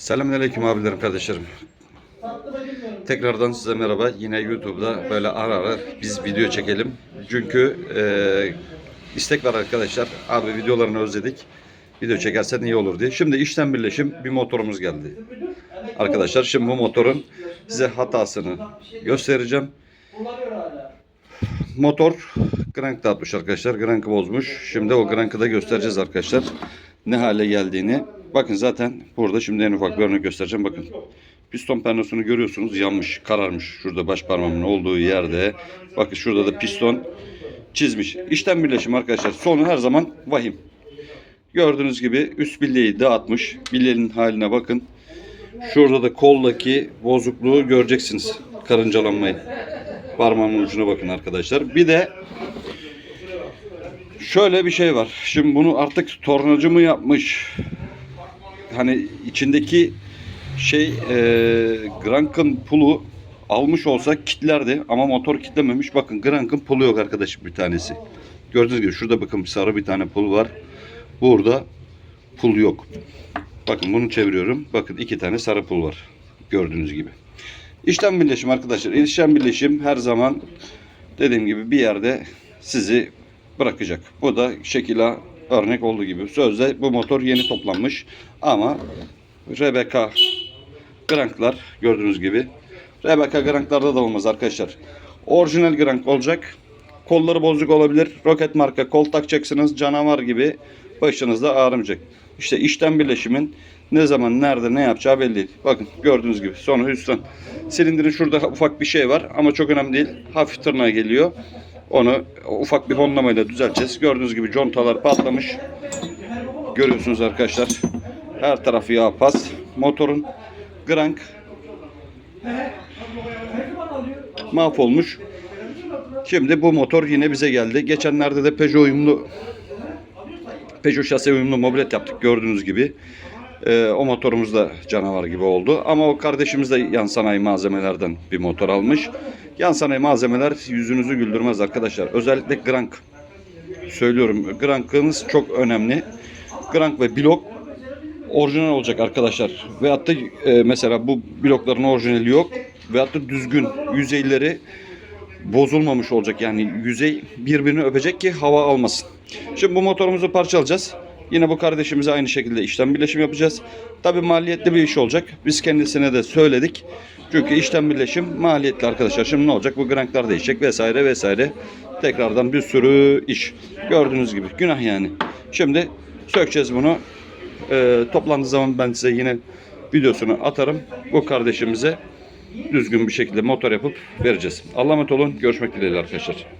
Selamünaleyküm abilerim kardeşlerim. Tekrardan size merhaba. Yine YouTube'da böyle ara ara biz video çekelim. Çünkü e, istek var arkadaşlar. Abi videolarını özledik. Video çekersen iyi olur diye. Şimdi işten birleşim bir motorumuz geldi. Arkadaşlar şimdi bu motorun size hatasını göstereceğim. Motor crank dağıtmış arkadaşlar. Crank'ı bozmuş. Şimdi o crank'ı da göstereceğiz arkadaşlar. Ne hale geldiğini. Bakın zaten burada şimdi en ufak bir örnek göstereceğim. Bakın. Piston panosunu görüyorsunuz. Yanmış, kararmış. Şurada baş parmağımın olduğu yerde. Bakın şurada da piston çizmiş. İşten birleşim arkadaşlar. Sonu her zaman vahim. Gördüğünüz gibi üst bilyeyi dağıtmış. Bilyenin haline bakın. Şurada da koldaki bozukluğu göreceksiniz. Karıncalanmayı. Parmağımın ucuna bakın arkadaşlar. Bir de şöyle bir şey var. Şimdi bunu artık tornacı mı yapmış? Hani içindeki şey e, Grank'ın pulu almış olsa kitlerdi ama motor kitlememiş. Bakın Grank'ın pulu yok arkadaşım bir tanesi. Gördüğünüz gibi şurada bakın sarı bir tane pul var. Burada pul yok. Bakın bunu çeviriyorum. Bakın iki tane sarı pul var. Gördüğünüz gibi. İşlem birleşim arkadaşlar. İşlem birleşim her zaman dediğim gibi bir yerde sizi bırakacak. Bu da şekila örnek olduğu gibi. Sözde bu motor yeni toplanmış ama RBK granklar gördüğünüz gibi. RBK granklarda da olmaz arkadaşlar. Orijinal grank olacak. Kolları bozuk olabilir. Roket marka kol takacaksınız. Canavar gibi başınızda ağrımayacak. İşte işten birleşimin ne zaman nerede ne yapacağı belli değil. Bakın gördüğünüz gibi sonra üstten silindirin şurada ufak bir şey var ama çok önemli değil. Hafif tırnağa geliyor. Onu ufak bir honlamayla düzelteceğiz. Gördüğünüz gibi contalar patlamış. Görüyorsunuz arkadaşlar. Her tarafı yağ pas. Motorun grank mahvolmuş. Şimdi bu motor yine bize geldi. Geçenlerde de Peugeot uyumlu Peugeot şase uyumlu mobilet yaptık gördüğünüz gibi. Ee, o motorumuz da canavar gibi oldu. Ama o kardeşimiz de yan sanayi malzemelerden bir motor almış. Yan sanayi malzemeler yüzünüzü güldürmez arkadaşlar. Özellikle Grank. Söylüyorum Grank'ınız çok önemli. Grank ve blok orijinal olacak arkadaşlar. Veyahut da e, mesela bu blokların orijinali yok. Veyahut da düzgün yüzeyleri bozulmamış olacak. Yani yüzey birbirini öpecek ki hava almasın. Şimdi bu motorumuzu parçalayacağız. Yine bu kardeşimize aynı şekilde işlem birleşim yapacağız. Tabi maliyetli bir iş olacak. Biz kendisine de söyledik. Çünkü işlem birleşim maliyetli arkadaşlar. Şimdi ne olacak? Bu granklar değişecek vesaire vesaire. Tekrardan bir sürü iş. Gördüğünüz gibi günah yani. Şimdi sökeceğiz bunu. Ee, toplandığı zaman ben size yine videosunu atarım. Bu kardeşimize düzgün bir şekilde motor yapıp vereceğiz. Allah'a emanet olun. Görüşmek dileğiyle arkadaşlar.